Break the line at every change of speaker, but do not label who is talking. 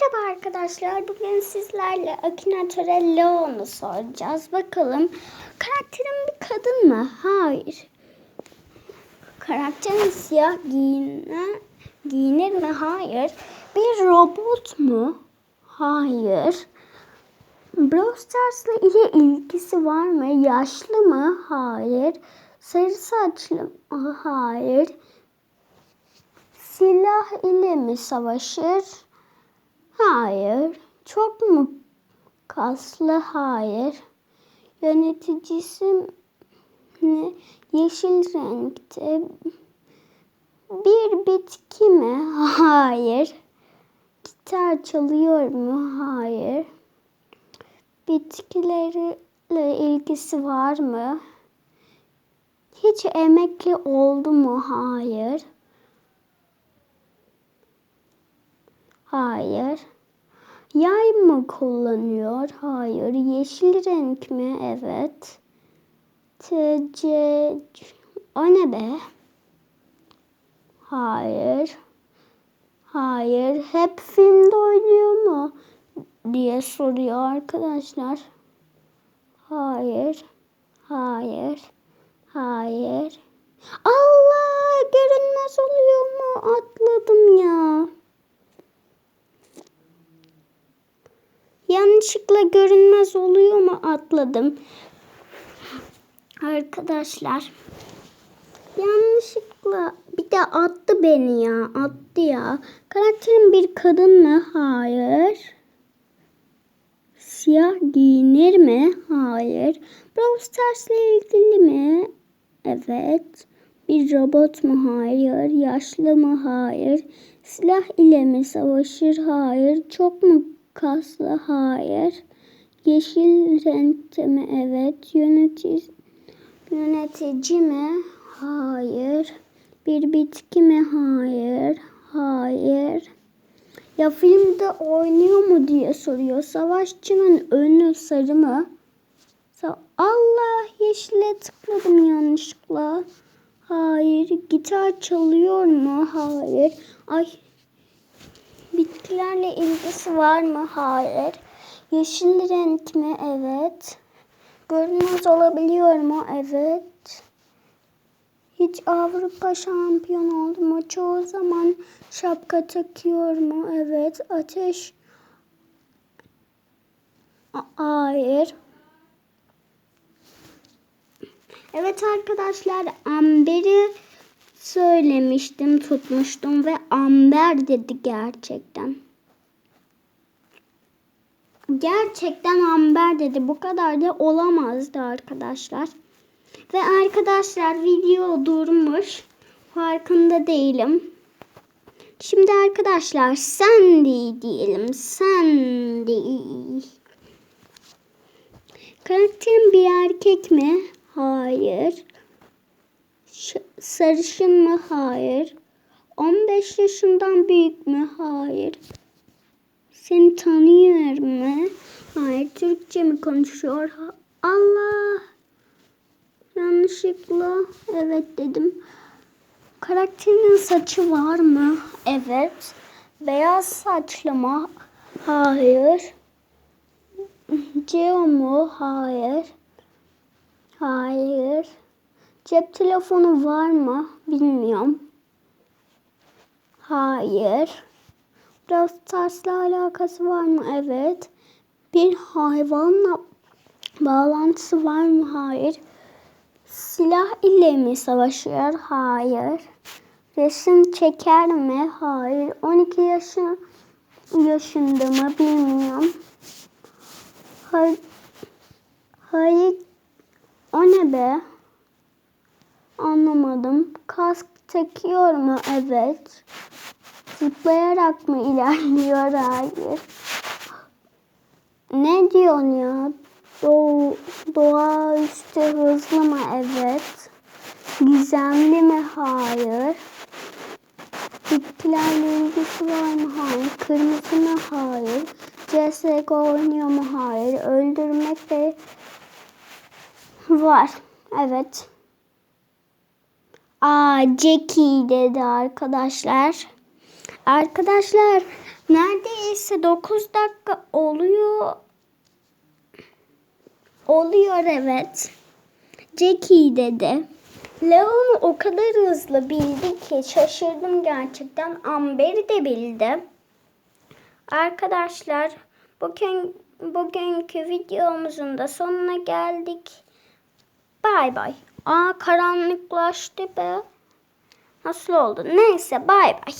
Merhaba arkadaşlar. Bugün sizlerle Akinatöre Leon'u soracağız. Bakalım karakterin bir kadın mı? Hayır. Karakterin siyah giyine, giyinir mi? Hayır. Bir robot mu? Hayır. Brawl ile ilgisi var mı? Yaşlı mı? Hayır. Sarı saçlı mı? Hayır. Silah ile mi savaşır? Hayır. Çok mu kaslı? Hayır. Yöneticisi ne? Yeşil renkte. Bir bitki mi? Hayır. Gitar çalıyor mu? Hayır. Bitkilerle ilgisi var mı? Hiç emekli oldu mu? Hayır. Hayır. Yay mı kullanıyor? Hayır. Yeşil renk mi? Evet. TC o ne be? Hayır. Hayır. Hep filmde oynuyor mu? diye soruyor arkadaşlar. Hayır. Hayır. Hayır. Allah görünmez oluyor mu? Atladım ya. Yanlışlıkla görünmez oluyor mu? Atladım. Arkadaşlar. Yanlışlıkla bir de attı beni ya. Attı ya. Karakterin bir kadın mı? Hayır. Siyah giyinir mi? Hayır. Brawl Stars'la ilgili mi? Evet. Bir robot mu? Hayır. Yaşlı mı? Hayır. Silah ile mi savaşır? Hayır. Çok mu kaslı? Hayır. Yeşil renkte mi? Evet. Yönetici, yönetici mi? Hayır. Bir bitki mi? Hayır. Hayır. Ya filmde oynuyor mu diye soruyor. Savaşçının önü sarı mı? Allah yeşile tıkladım yanlışlıkla. Hayır. Gitar çalıyor mu? Hayır. Ay. Bitkilerle ilgisi var mı? Hayır. Yeşil renk mi? Evet. Görünmez olabiliyor mu? Evet. Hiç Avrupa şampiyon oldu mu? Çoğu zaman şapka takıyor mu? Evet. Ateş. Hayır. Evet arkadaşlar Amber'i söylemiştim, tutmuştum ve Amber dedi gerçekten. Gerçekten Amber dedi. Bu kadar da olamazdı arkadaşlar. Ve arkadaşlar video durmuş. Farkında değilim. Şimdi arkadaşlar Sandy diyelim. Sandy. Karakterin bir erkek mi? Hayır. Sarışın mı? Hayır. 15 yaşından büyük mü? Hayır. Seni tanıyor mu? Hayır. Türkçe mi konuşuyor? Allah. Yanlışlıkla evet dedim. Karakterinin saçı var mı? Evet. Beyaz saçlı mı? Hayır. Geo mu? Hayır. Hayır. Cep telefonu var mı? Bilmiyorum. Hayır. Brawl Stars'la alakası var mı? Evet. Bir hayvanla bağlantısı var mı? Hayır. Silah ile mi savaşıyor? Hayır. Resim çeker mi? Hayır. 12 yaşı, yaşında mı? Bilmiyorum. Hayır. Hayır. O ne be? Anlamadım. Kask takıyor mu? Evet. Zıplayarak mı ilerliyor? Hayır. Ne diyorsun ya? Do doğaüstü hızlı mı? Evet. Gizemli mi? Hayır. Bitkilerle ilgisi var mı? Hayır. Kırmızı mı? Hayır. CSGO oynuyor mu? Hayır. Öldürmek de var. Evet. Aa Jackie dedi arkadaşlar. Arkadaşlar Neredeyse 9 dakika oluyor. Oluyor evet. Jackie dedi. Leon o kadar hızlı bildi ki şaşırdım gerçekten. Amber'i de bildi. Arkadaşlar bugün bugünkü videomuzun da sonuna geldik. Bay bay. Aa karanlıklaştı be. Nasıl oldu? Neyse bay bay.